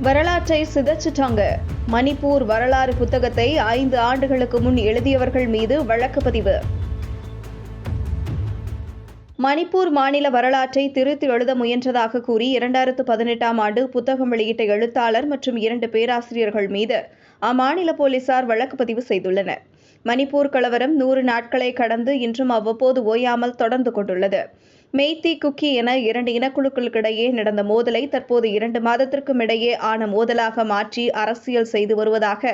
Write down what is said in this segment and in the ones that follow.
வரலாற்றை சிதைச்சிட்டாங்க. மணிப்பூர் வரலாறு புத்தகத்தை ஐந்து ஆண்டுகளுக்கு முன் எழுதியவர்கள் மீது வழக்கு பதிவு. மணிப்பூர் மாநில வரலாற்றை திருத்தி எழுத முயன்றதாக கூறி இரண்டாயிரத்து பதினெட்டாம் ஆண்டு புத்தகம் வெளியிட்ட எழுத்தாளர் மற்றும் இரண்டு பேராசிரியர்கள் மீது அம்மாநில போலீசார் வழக்கு பதிவு செய்துள்ளனர். மணிப்பூர் கலவரம் நூறு நாட்களை கடந்து இன்றும் அவ்வப்போது ஓயாமல் தொடர்ந்து கொண்டுள்ளது. மெய்தி குக்கி என இரண்டு இனக்குழுக்களுக்கிடையே நடந்த மோதலை தற்போது இரண்டு மாதத்திற்கும் இடையே ஆன மோதலாக மாற்றி அரசியல் செய்து வருவதாக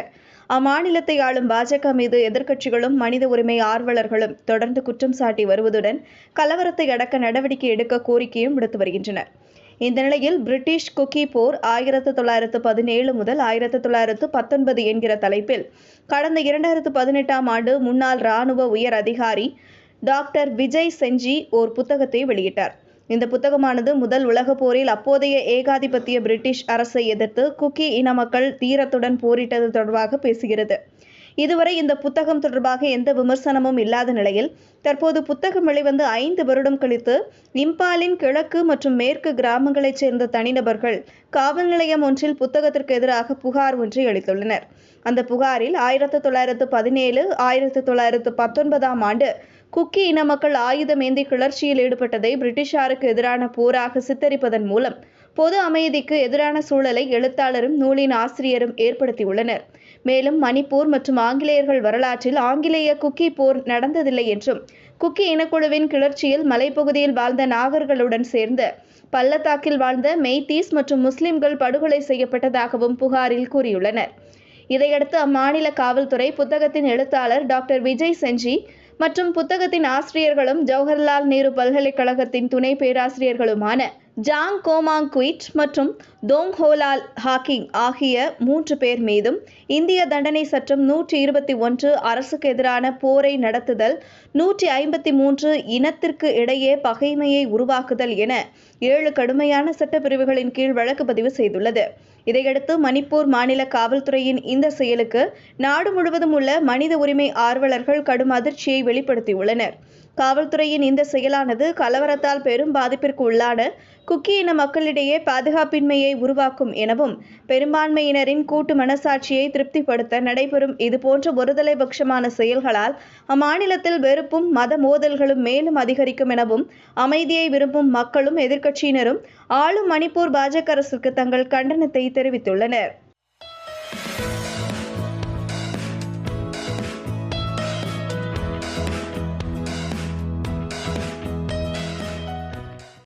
அம்மாநிலத்தை ஆளும் பாஜக மீது எதிர்க்கட்சிகளும் மனித உரிமை ஆர்வலர்களும் தொடர்ந்து குற்றம் சாட்டி வருவதுடன் கலவரத்தை அடக்க நடவடிக்கை எடுக்க கோரிக்கையும் விடுத்து வருகின்றனர் இந்த நிலையில் பிரிட்டிஷ் குக்கி போர் ஆயிரத்து தொள்ளாயிரத்து பதினேழு முதல் ஆயிரத்து தொள்ளாயிரத்து பத்தொன்பது என்கிற தலைப்பில் கடந்த இரண்டாயிரத்து பதினெட்டாம் ஆண்டு முன்னாள் இராணுவ உயர் அதிகாரி டாக்டர் விஜய் செஞ்சி ஓர் புத்தகத்தை வெளியிட்டார். இந்த புத்தகமானது முதல் உலகப் போரில் அப்போதைய ஏகாதிபத்திய பிரிட்டிஷ் அரசை எதிர்த்து குக்கி இன மக்கள் தீரத்துடன் போரிட்டது தொடர்பாக பேசுகிறது. இதுவரை இந்த புத்தகம் தொடர்பாக எந்த விமர்சனமும் இல்லாத நிலையில் தற்போது புத்தகம் வெளிவந்து ஐந்து வருடம் கழித்து இம்பாலின் கிழக்கு மற்றும் மேற்கு கிராமங்களைச் சேர்ந்த தனிநபர்கள் காவல் நிலையம் ஒன்றில் புத்தகத்திற்கு எதிராக புகார் ஒன்றை அளித்துள்ளனர். அந்த புகாரில் ஆயிரத்து தொள்ளாயிரத்து பதினேழு ஆயிரத்து தொள்ளாயிரத்து பத்தொன்பதாம் ஆண்டு குக்கி இன மக்கள் ஆயுதமேந்தி கிளர்ச்சியில் ஈடுபட்டதை பிரிட்டிஷாருக்கு எதிரான போராக சித்தரிப்பதன் மூலம் பொது அமைதிக்கு எதிரான சூழலை எழுத்தாளரும் நூலின் ஆசிரியரும் ஏற்படுத்தியுள்ளனர். மேலும் மணிப்பூர் மற்றும் ஆங்கிலேயர்கள் வரலாற்றில் ஆங்கிலேய குக்கி போர் நடந்ததில்லை என்றும் குக்கி இனக்குழுவின் கிளர்ச்சியில் மலைப்பகுதியில் வாழ்ந்த நாகர்களுடன் சேர்ந்து பள்ளத்தாக்கில் வாழ்ந்த மெய்தீஸ் மற்றும் முஸ்லிம்கள் படுகொலை செய்யப்பட்டதாகவும் புகாரில் கூறியுள்ளனர். இதையடுத்து அம்மாநில காவல்துறை புத்தகத்தின் எழுத்தாளர் டாக்டர் விஜய் செஞ்சி மற்றும் புத்தகத்தின் ஆசிரியர்களும் ஜவஹர்லால் நேரு பல்கலைக்கழகத்தின் துணை பேராசிரியர்களுமான ஜாங் கோமாங் குயிட் மற்றும் தோங் ஹோலால் ஹாக்கிங் ஆகிய மூன்று பேர் மீதும் இந்திய தண்டனை சட்டம் நூற்றி இருபத்தி ஒன்று அரசுக்கு எதிரான போரை நடத்துதல் நூற்றி ஐம்பத்தி மூன்று இனத்திற்கு இடையே பகைமையை உருவாக்குதல் என ஏழு கடுமையான சட்டப்பிரிவுகளின் கீழ் வழக்கு பதிவு செய்துள்ளது. இதையடுத்து மணிப்பூர் மாநில காவல்துறையின் இந்த செயலுக்கு நாடு முழுவதும் உள்ள மனித உரிமை ஆர்வலர்கள் கடும் அதிர்ச்சியை வெளிப்படுத்தியுள்ளனர். காவல்துறையின் இந்த செயலானது கலவரத்தால் பெரும் பாதிப்பிற்கு உள்ளான குக்கி இன மக்களிடையே பாதுகாப்பின்மையை உருவாக்கும் எனவும் பெரும்பான்மையினரின் கூட்டு மனசாட்சியை திருப்திப்படுத்த நடைபெறும் இதுபோன்ற ஒருதலை பட்சமான செயல்களால் அம்மாநிலத்தில் வெறுப்பும் மத மோதல்களும் மேலும் அதிகரிக்கும் எனவும் அமைதியை விரும்பும் மக்களும் எதிர்க்கட்சியினரும் ஆளும் மணிப்பூர் பாஜக அரசுக்கு தங்கள் கண்டனத்தை தெரிவித்துள்ளனர்